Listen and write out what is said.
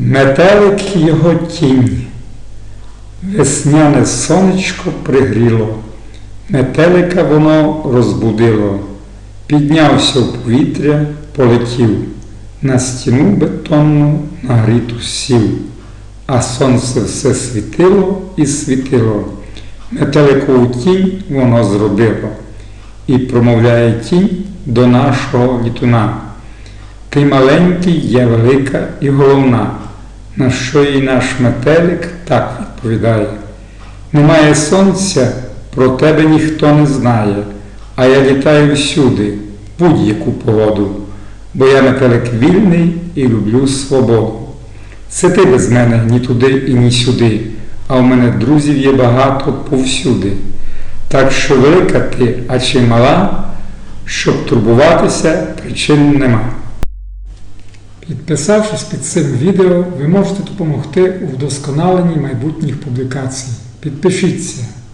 Метелик його тінь, весняне сонечко пригріло, метелика воно розбудило, піднявся в повітря, полетів, на стіну бетонну нагріту сів, а сонце все світило і світило. Метеликову тінь воно зробило, і промовляє тінь до нашого літуна. Ти маленький, я велика і головна, на що і наш метелик так відповідає. Немає сонця, про тебе ніхто не знає, а я літаю всюди, будь-яку погоду, бо я метелик вільний і люблю свободу. Це ти без мене ні туди і ні сюди, а в мене друзів є багато повсюди. Так що велика ти, а чи мала, щоб турбуватися, причин нема. Підписавшись під цим відео, ви можете допомогти у вдосконаленні майбутніх публікацій. Підпишіться.